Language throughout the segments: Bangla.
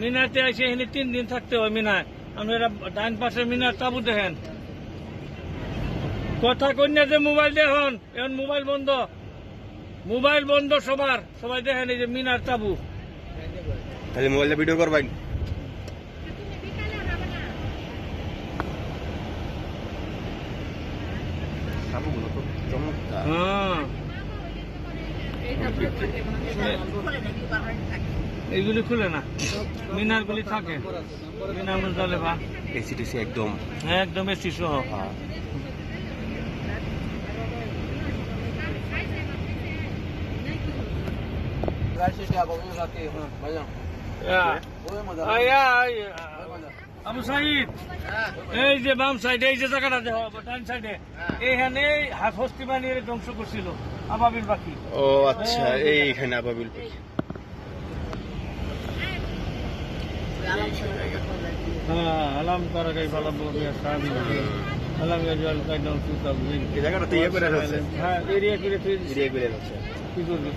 মিনাতে এসে এখানে তিন দিন থাকতে হয় মিনায় আপনারা ডান পাশে মিনার তাবু দেখেন। কথা কন্যা যে মোবাইল দেখুন এখন মোবাইল বন্ধ। মোবাইল বন্ধ সবার সবাই দেখেন এই যে মিনার তাবু। তাহলে মোবাইলে ভিডিও করবেন। চমৎকার। হ্যাঁ। এইগুলি খুলে না? মিনার গুলি থাকে। মিনার মুজালে বা। এসি টেসি একদম। একদম এসি সহ। হ্যাঁ। Yeah. আবু সাইদ। এই যে বাম সাইডে এই যে জায়গাটা ডান সাইডে এইখানে হাত হস্তি বানিয়ে ধ্বংস করছিল আবাবিল পাখি ও আচ্ছা এইখানে আবাবিল পাখি। হ্যাঁ আলাম করা গাই ভালো বলিয়া সাবি আলাম গাই জল কাই নাও সুতা এই জায়গাটা তো ইয়ে করে রাখছে হ্যাঁ এরিয়া করে তুই এরিয়া করে রাখছে কি করবি?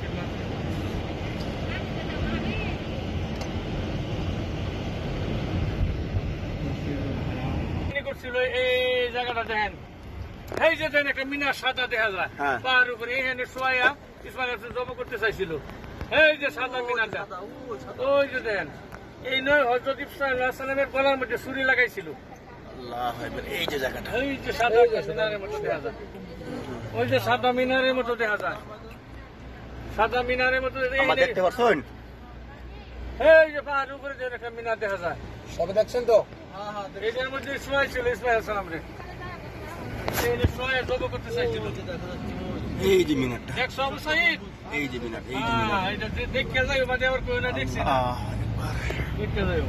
করছিল এই জায়গাটা দেখেন। এই যে দেখেন একটা মিনার সাদা দেখা যায়। হ্যাঁ। পাহাড় উপরে এখানে শোয়া ইসমাইল হাসান জব করতে চাইছিল। এই যে সাদা মিনারটা। ওই যে দেখেন। এই নয় হজরত ইসলামের গলার মধ্যে ছুরি লাগাইছিল। এই যে জায়গাটা। ওই যে সাদা মিনারের মতো দেখা যায়। ওই যে সাদা মিনারের মতো দেখা যায়। সাদা মিনারের মতো এই আমার যে- দেখতে পারছেন এই যে পাহাড়ের উপরে যে একটা মিনার দেখা যায়। সবে দেখছেন তো? এটার মধ্যে ইসমাইল ছিল ইসমাইল সালাম রে এই যে মিনারটা দেখছ আবু সাইদ এই যে মিনার এই যে মিনার এটা দেখে যাই মানে আবার কেউ না দেখছি না আহ, যাই